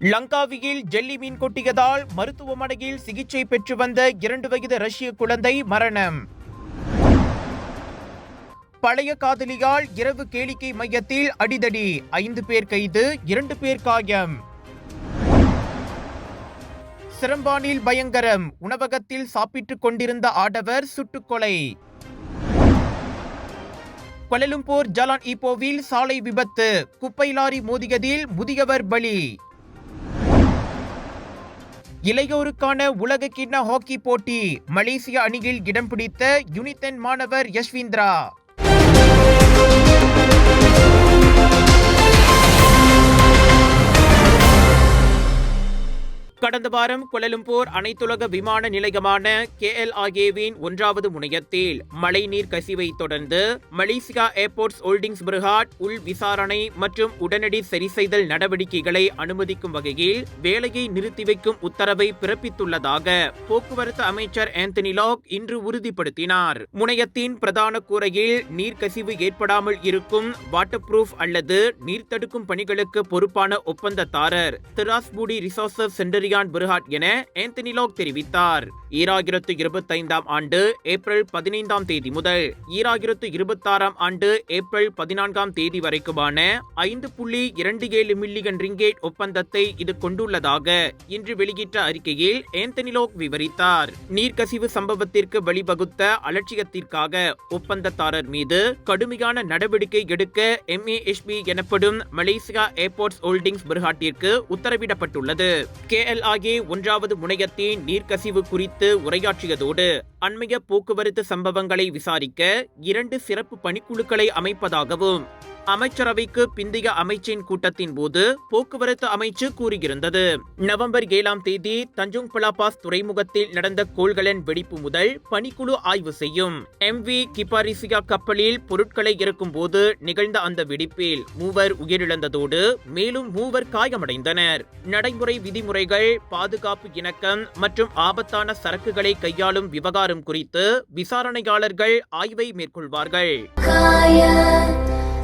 லங்காவியில் jelly மீன் கொட்டியதால் மருத்துவமனையில் சிகிச்சை பெற்று வந்த இரண்டு வயது ரஷ்ய குழந்தை மரணம். பழைய காதலியால் இரவு கேளிக்கை மையத்தில் அடிதடி. ஐந்து பேர் கைது இரண்டு பேர் காயம். சிரம்பானில் பயங்கரம். உணவகத்தில் சாப்பிட்டுக் கொண்டிருந்த ஆடவர் சுட்டுக்கொலை. கொலலும்பூர் ஜலான் இப்போவில் சாலை விபத்து. குப்பை லாரி மோதியதில் முதியவர் பலி. இளையோருக்கான உலக கிண்ண ஹாக்கி போட்டி மலேசிய அணியில் இடம் பிடித்த யுனிதென் மாணவர் யஷ்விந்திரா. கடந்த வாரம் குலலும்பூர் அனைத்துலக விமான நிலையமான கே எல் கேஎல்ஆஏவின் ஒன்றாவது முனையத்தில் மழைநீர் கசிவை தொடர்ந்து மலேசியா ஏர்போர்ட்ஸ் ஹோல்டிங்ஸ் பிரிகாட் உள் விசாரணை மற்றும் உடனடி சரிசெய்தல் நடவடிக்கைகளை அனுமதிக்கும் வகையில் வேலையை நிறுத்தி வைக்கும் உத்தரவை பிறப்பித்துள்ளதாக போக்குவரத்து அமைச்சர் ஆந்தனி லாக் இன்று உறுதிப்படுத்தினார். முனையத்தின் பிரதான கூரையில் நீர்க்கசிவு ஏற்படாமல் இருக்கும் வாட்டர் ப்ரூஃப் அல்லது நீர் தடுக்கும் பணிகளுக்கு பொறுப்பான ஒப்பந்ததாரர் திராஸ்பூடி ரிசோர்சஸ் சென்டரியா ஜான் புருஹாட் என ஆந்தனி லாக் தெரிவித்தார். ஈராயிரத்து இருபத்தைந்தாம் ஆண்டு ஏப்ரல் பதினைந்தாம் தேதி முதல் ஈராயிரத்து இருபத்தாறாம் ஆண்டு ஏப்ரல் பதினான்காம் தேதி வரைக்குமான ஐந்து புள்ளி இரண்டு ஏழு மில்லியன் ரிங்கேட் ஒப்பந்தத்தை இது கொண்டுள்ளதாக இன்று வெளியிட்ட அறிக்கையில் ஆந்தனி லாக் விவரித்தார். நீர்க்கசிவு சம்பவத்திற்கு வழிவகுத்த அலட்சியத்திற்காக ஒப்பந்ததாரர் மீது கடுமையான நடவடிக்கை எடுக்க எம்ஏஎஸ்பி எனப்படும் மலேசியா ஏர்போர்ட்ஸ் ஹோல்டிங்ஸ் பிர்ஹாட்டிற்கு உத்தரவிடப்பட்டுள்ளது. கே எல் கேஎல்ஆஏ ஒன்றாவது முனையத்தின் நீர்க்கசிவு குறித்து உரையாற்றியதோடு அண்மைய போக்குவரத்து சம்பவங்களை விசாரிக்க இரண்டு சிறப்பு பணிக்குழுக்களை அமைப்பதாகவும் அமைச்சரவைக்கு பிந்தைய அமைச்சின் கூட்டத்தின் போது போக்குவரத்து அமைச்சு கூறியிருந்தது. நவம்பர் ஏழாம் தேதி தஞ்சோங் பலாபாஸ் துறைமுகத்தில் நடந்த கோள்களின் வெடிப்பு முதல் பணிக்குழு ஆய்வு செய்யும். எம் வி கிபாரிசியா கப்பலில் பொருட்களை இறக்கும் போது நிகழ்ந்த அந்த வெடிப்பில் மூவர் உயிரிழந்ததோடு மேலும் மூவர் காயமடைந்தனர். நடைமுறை விதிமுறைகள் பாதுகாப்பு இணக்கம் மற்றும் ஆபத்தான சரக்குகளை கையாளும் விவகாரம் குறித்து விசாரணையாளர்கள் ஆய்வை மேற்கொள்வார்கள்.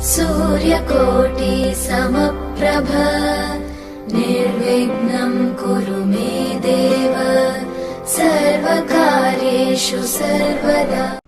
सूर्यकोटि समप्रभ निर्विघ्नम् कुरु मे देव सर्वकार्येषु सर्वदा।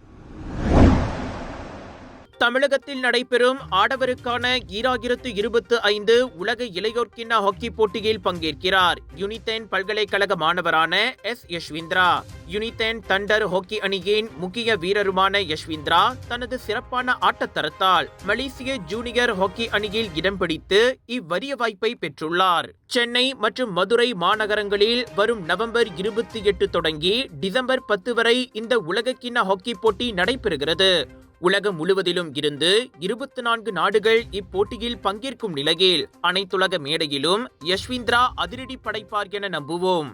தமிழகத்தில் நடைபெறும் ஆடவருக்கான ஈராயிரத்து இருபத்து ஐந்து உலக இளையோர் கிண்ண ஹாக்கி போட்டியில் பங்கேற்கிறார். யுனிதென் பல்கலைக்கழக மாணவரான S. Yashvindra. UNITEN Thunder hockey அணியின் முக்கிய வீரருமான யஷ்விந்திரா தனது சிறப்பான ஆட்டத்தரத்தால் மலேசிய ஜூனியர் ஹாக்கி அணியில் இடம் பிடித்து இவ்வரிய வாய்ப்பை பெற்றுள்ளார். சென்னை மற்றும் மதுரை மாநகரங்களில் வரும் நவம்பர் இருபத்தி எட்டு தொடங்கி டிசம்பர் பத்து வரை இந்த உலகக்கிண்ண ஹாக்கி போட்டி நடைபெறுகிறது. உலகம் முழுவதிலும் இருந்து இருபத்தி நான்கு நாடுகள் இப்போட்டியில் பங்கேற்கும் நிலையில் அனைத்துலக மேடையிலும் யஷ்விந்திரா அதிரடி படைப்பார் என நம்புவோம்.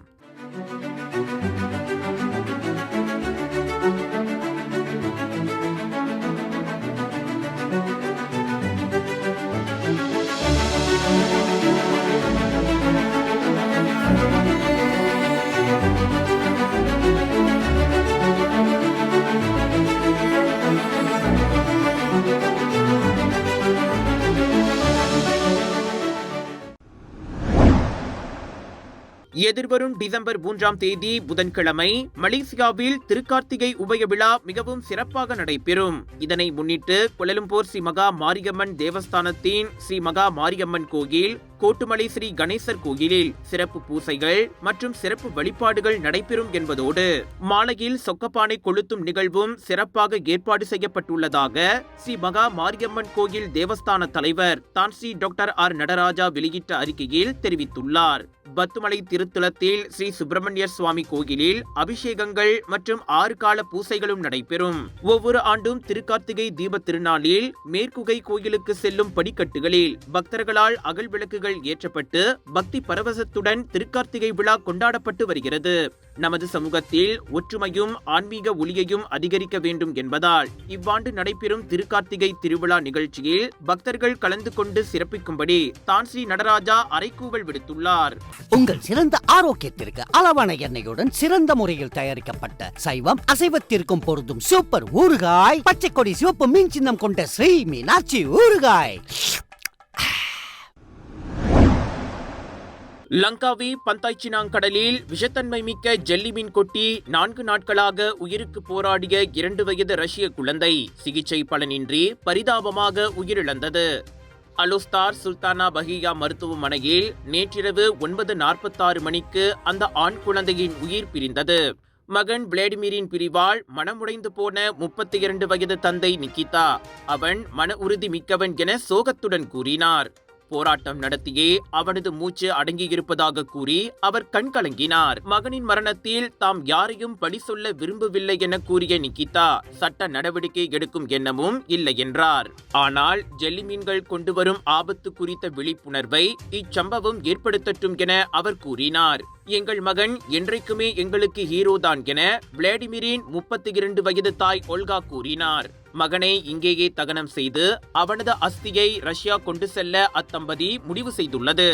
எதிர்வரும் டிசம்பர் மூன்றாம் தேதி புதன்கிழமை மலேசியாவில் திருக்கார்த்திகை உபய விழா மிகவும் சிறப்பாக நடைபெறும். இதனை முன்னிட்டு கொலலும்பூர் ஸ்ரீ மகா மாரியம்மன் தேவஸ்தானத்தின் ஸ்ரீ மகா மாரியம்மன் கோயில் கோட்டுமலை ஸ்ரீ கணேசர் கோயிலில் சிறப்பு பூசைகள் மற்றும் சிறப்பு வழிபாடுகள் நடைபெறும் என்பதோடு மாலையில் சொக்கப்பானை கொளுத்தும் நிகழ்வும் சிறப்பாக ஏற்பாடு செய்யப்பட்டுள்ளதாக ஸ்ரீ மகா மாரியம்மன் கோயில் தேவஸ்தான தலைவர் தான் ஸ்ரீ டாக்டர் ஆர் நடராஜா வெளியிட்ட அறிக்கையில் தெரிவித்துள்ளார். பத்துமலை திருத்தலத்தில் ஸ்ரீ சுப்பிரமணியர் சுவாமி கோயிலில் அபிஷேகங்கள் மற்றும் ஆறு கால பூசைகளும் நடைபெறும். ஒவ்வொரு ஆண்டும் திருக்கார்த்திகை தீப திருநாளில் மேற்குகை கோயிலுக்கு செல்லும் படிக்கட்டுகளில் பக்தர்களால் அகல் விளக்குகள் ஏற்றப்பட்டு பக்தி பரவசத்துடன் திருக்கார்த்திகை விழா கொண்டாடப்பட்டு வருகிறது. நமது சமூகத்தில் ஒற்றுமையும் ஆன்மீக ஒளியையும் அதிகரிக்க வேண்டும் என்பதால் இவ்வாண்டு நடைபெறும் திருக்கார்த்திகை திருவிழா நிகழ்ச்சியில் பக்தர்கள் கலந்து கொண்டு சிறப்பிக்கும்படி தான் ஸ்ரீ நடராஜா அறைக்கூவல் விடுத்துள்ளார். உங்கள் சிறந்த ஆரோக்கியத்திற்கு அளவான எண்ணெயுடன் சிறந்த முறையில் தயாரிக்கப்பட்ட சைவம் அசைவத்திற்கும் பொருந்தும் சூப்பர் ஊறுகாய் பச்சை கொடி சிவப்பு மீன் சின்னம் கொண்ட ஸ்ரீ மீனாட்சி ஊறுகாய். லங்காவி பந்தாய்ச்சினாங் கடலில் விஷத்தன்மை மிக்க ஜெல்லி மீன் கொட்டி நான்கு நாட்களாக உயிருக்கு போராடிய இரண்டு வயது ரஷ்ய குழந்தை சிகிச்சை பலனின்றி பரிதாபமாக உயிரிழந்தது. அலுஸ்தார் சுல்தானா பஹியா மருத்துவமனையில் நேற்றிரவு ஒன்பது நாற்பத்தாறு மணிக்கு அந்த ஆண் குழந்தையின் உயிர் பிரிந்தது. மகன் விளாடிமிரின் பிரிவால் மனமுடைந்து போன முப்பத்தி இரண்டு வயது தந்தை நிக்கிதா. அவன் மன உறுதி மிக்கவன் என சோகத்துடன் கூறினார். போராட்டம் நடத்தியே அவனது மூச்சு அடங்கியிருப்பதாக கூறி அவர் கண்கலங்கினார். மகனின் மரணத்தில் தாம் யாரையும் பழி சொல்ல விரும்பவில்லை என கூறிய நிகிதா சட்ட நடவடிக்கை எடுக்கும் எண்ணமும் இல்லை என்றார். ஆனால் ஜெல்லி மீன்கள் கொண்டு வரும் ஆபத்து குறித்த விழிப்புணர்வை இச்சம்பவம் ஏற்படுத்தட்டும் என அவர் கூறினார். எங்கள் மகன் என்றைக்குமே எங்களுக்கு ஹீரோதான் என விளாடிமிரின் முப்பத்தி இரண்டு வயது தாய் ஒல்கா கூறினார். மகனை இங்கேயே தகனம் செய்து அவனது அஸ்தியை ரஷ்யா கொண்டு செல்ல அத்தம்பதி முடிவு செய்துள்ளது.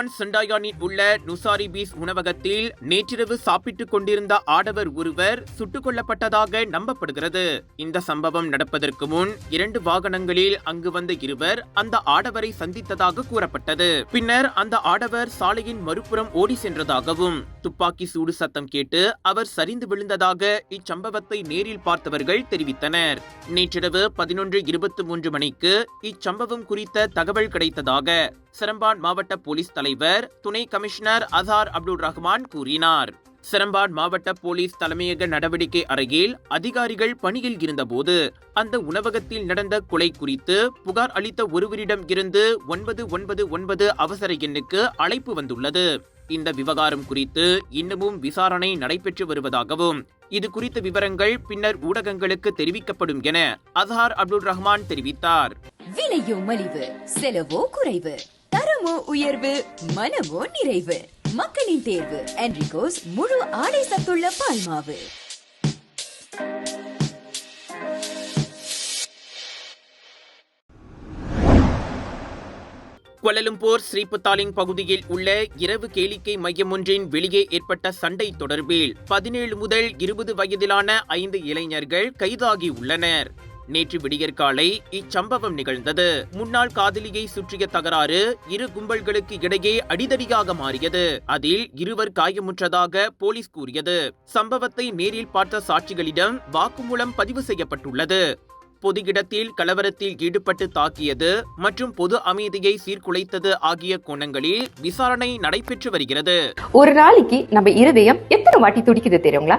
சிரம்பான் செண்டாயானில் உள்ள நுசாரி பீஸ் உணவகத்தில் நேற்றிரவு சாப்பிட்டுக் கொண்டிருந்த ஆடவர் ஒருவர் சுட்டுக் கொல்லப்பட்டதாக நம்பப்படுகிறது. இந்த சம்பவம் நடப்பதற்கு முன் இரண்டு வாகனங்களில் அங்கு வந்த இருவர் அந்த ஆடவரை சந்தித்ததாக கூறப்பட்டது. பின்னர் அந்த ஆடவர் சாலையின் மறுபுறம் ஓடி சென்றதாகவும் துப்பாக்கி சூடு சத்தம் கேட்டு அவர் சரிந்து விழுந்ததாக இச்சம்பவத்தை நேரில் பார்த்தவர்கள் தெரிவித்தனர். நேற்றிரவு பதினொன்று இருபத்தி மூன்று மணிக்கு இச்சம்பவம் குறித்த தகவல் கிடைத்ததாக சிரம்பான் மாவட்ட போலீஸ் தலைவர் துணை கமிஷனர் அசார் அப்துல் ரஹ்மான் கூறினார். சிரம்பான் மாவட்ட போலீஸ் தலைமையக நடவடிக்கை அறையில் அதிகாரிகள் பணியில் இருந்தபோது அந்த உணவகத்தில் நடந்த கொலை குறித்து புகார் அளித்த ஒருவரிடம் இருந்து ஒன்பது ஒன்பது ஒன்பது அவசர எண்ணுக்கு அழைப்பு வந்துள்ளது. இந்த விவகாரம் குறித்து இன்னமும் விசாரணை நடைபெற்று வருவதாகவும் இது குறித்த விவரங்கள் பின்னர் ஊடகங்களுக்கு தெரிவிக்கப்படும் என அசார் அப்துல் ரஹ்மான் தெரிவித்தார். விலையோ மலிவு செலவோ குறைவு. தரமோ உயர்வு மனமோ நிறைவு. மக்களின் தேர்வு என்ரிகோஸ் முழு ஆடை சத்துள்ள பால்மாவு குவலலும்பூர் ஸ்ரீபுத்தாலிங் பகுதியில் உள்ள இரவு கேளிக்கை மையம் ஒன்றின் வெளியே ஏற்பட்ட சண்டை தொடர்பில் பதினேழு முதல் இருபது வயதிலான ஐந்து இளைஞர்கள் கைதாகி உள்ளனர். நேற்று விடியற்காலை இச்சம்பவம் நிகழ்ந்தது. முன்னாள் காதலியை சுற்றிய தகராறு இரு கும்பல்களுக்கு இடையே அடிதடியாக மாறியது. அதில் இருவர் காயமுற்றதாக போலீஸ் கூறியது. சம்பவத்தை நேரில் பார்த்த சாட்சிகளிடம் வாக்குமூலம் பதிவு செய்யப்பட்டுள்ளது. பொது இடத்தில் கலவரத்தில் ஈடுபட்டு தாக்கியது மற்றும் பொது அமைதியை சீர்குலைத்தது ஆகிய கோணங்களில் விசாரணை நடைபெற்று வருகிறது. ஒரு நாளைக்கு நம்ம இருதயம் எத்தனை வாட்டி துடிக்குது தெரியுங்களா?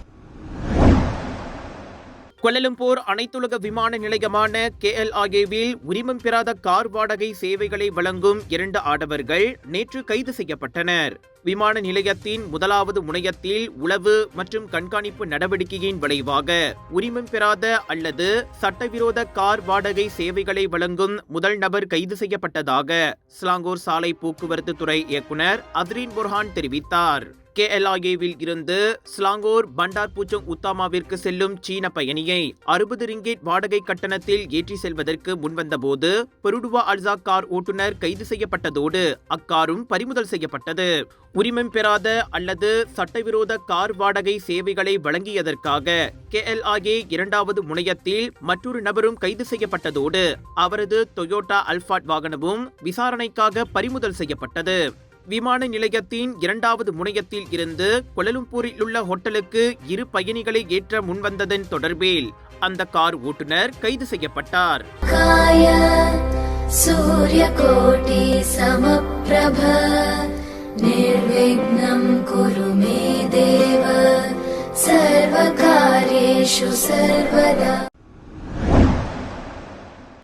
கொலலம்பூர் அனைத்துலக விமான நிலையமான கேஎல்ஆஏவில் உரிமம் பெறாத கார் வாடகை சேவைகளை வழங்கும் இரண்டு ஆடவர்கள் நேற்று கைது செய்யப்பட்டனர். விமான நிலையத்தின் முதலாவது முனையத்தில் உளவு மற்றும் கண்காணிப்பு நடவடிக்கையின் விளைவாக உரிமம் பெறாத அல்லது சட்டவிரோத கார் வாடகை சேவைகளை வழங்கும் முதல் நபர் கைது செய்யப்பட்டதாக ஸ்லாங்கூர் சாலை போக்குவரத்து துறை இயக்குனர் அத்ரீன் புர்ஹான் தெரிவித்தார். கேஎல்ஐஏவில் இருந்து ஸ்லாங்கோர் பண்டார் பூச்சோங் உத்தாமாவிற்கு செல்லும் சீன பயணியை அறுபது ரிங்கேட் வாடகை கட்டணத்தில் ஏற்றி செல்வதற்கு முன்வந்தபோது பெருடுவா அல்சா கார் ஓட்டுநர் கைது செய்யப்பட்டதோடு அக்காரும் பறிமுதல் செய்யப்பட்டது. உரிமம் பெறாத அல்லது சட்டவிரோத கார் வாடகை சேவைகளை வழங்கியதற்காக கேஎல்ஐஏ இரண்டாவது முனையத்தில் மற்றொரு நபரும் கைது செய்யப்பட்டதோடு அவரது டொயோட்டா அல்பாட் வாகனமும் விசாரணைக்காக பறிமுதல் செய்யப்பட்டது. விமான நிலையத்தின் இரண்டாவது முனையத்தில் இருந்து கொலலும்பூரில் உள்ள ஹோட்டலுக்கு இரு பயணிகளை ஏற்ற முன்வந்ததன் தொடர்பில் அந்த கார் ஓட்டுநர் கைது செய்யப்பட்டார். சூரியகோட்டி சமப்பிரப சர்வதா.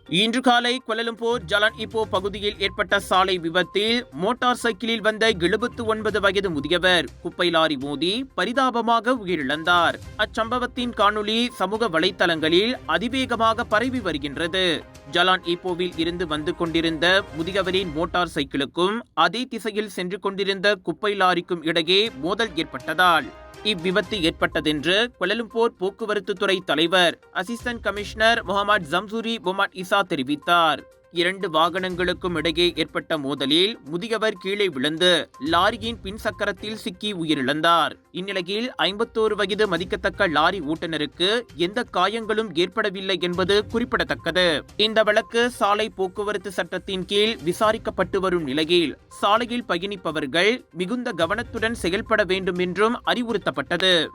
இன்று காலை கொலலம்பூர் ஜலான் இப்போ பகுதியில் ஏற்பட்ட சாலை விபத்தில் மோட்டார் சைக்கிளில் வந்த எழுபத்து ஒன்பது வயது முதியவர் குப்பை லாரி மோதி பரிதாபமாக உயிரிழந்தார். அச்சம்பவத்தின் காணொளி சமூக வலைத்தளங்களில் அதிவேகமாக பரவி வருகின்றது. ஜலான் ஈப்போவில் இருந்து வந்து கொண்டிருந்த முதியவரின் மோட்டார் சைக்கிளுக்கும் அதே திசையில் சென்று கொண்டிருந்த குப்பை லாரிக்கும் இடையே மோதல் ஏற்பட்டதால் இவ்விபத்து ஏற்பட்டதென்று கொலலும்போர் போக்குவரத்து துறை தலைவர் அசிஸ்டன்ட் கமிஷனர் முகமது ஜம்சூரி பொமாட் இசா தெரிவித்தார். இரண்டு வாகனங்களுக்கும் இடையே ஏற்பட்ட மோதலில் முதியவர் கீழே விழுந்து லாரியின் பின் சக்கரத்தில் சிக்கி உயிரிழந்தார். இந்நிலையில் ஐம்பத்தோரு வயது மதிக்கத்தக்க லாரி ஓட்டுநருக்கு எந்த காயங்களும் ஏற்படவில்லை என்பது குறிப்பிடத்தக்கது. இந்த வழக்கு சாலை போக்குவரத்து சட்டத்தின் கீழ் விசாரிக்கப்பட்டு வரும் நிலையில் சாலையில் பயணிப்பவர்கள் மிகுந்த கவனத்துடன் செயல்பட வேண்டும் என்றும் அறிவுறுத்தப்பட்டது.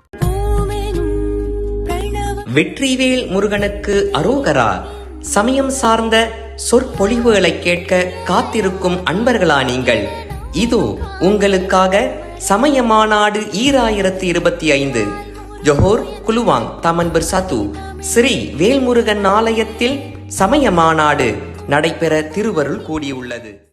வெற்றிவேல் முருகனுக்கு அரோகரா. சமயம் சார்ந்த சொற்பொழிவுகளை கேட்க காத்திருக்கும் அன்பர்களா நீங்கள்? இதோ உங்களுக்காக சமய மாநாடு ஈராயிரத்தி இருபத்தி ஐந்து ஜொஹோர் குலுவாங் தமன்பர் சத்து ஸ்ரீ வேல்முருகன் ஆலயத்தில் சமய மாநாடு நடைபெற திருவருள் கூடியுள்ளது.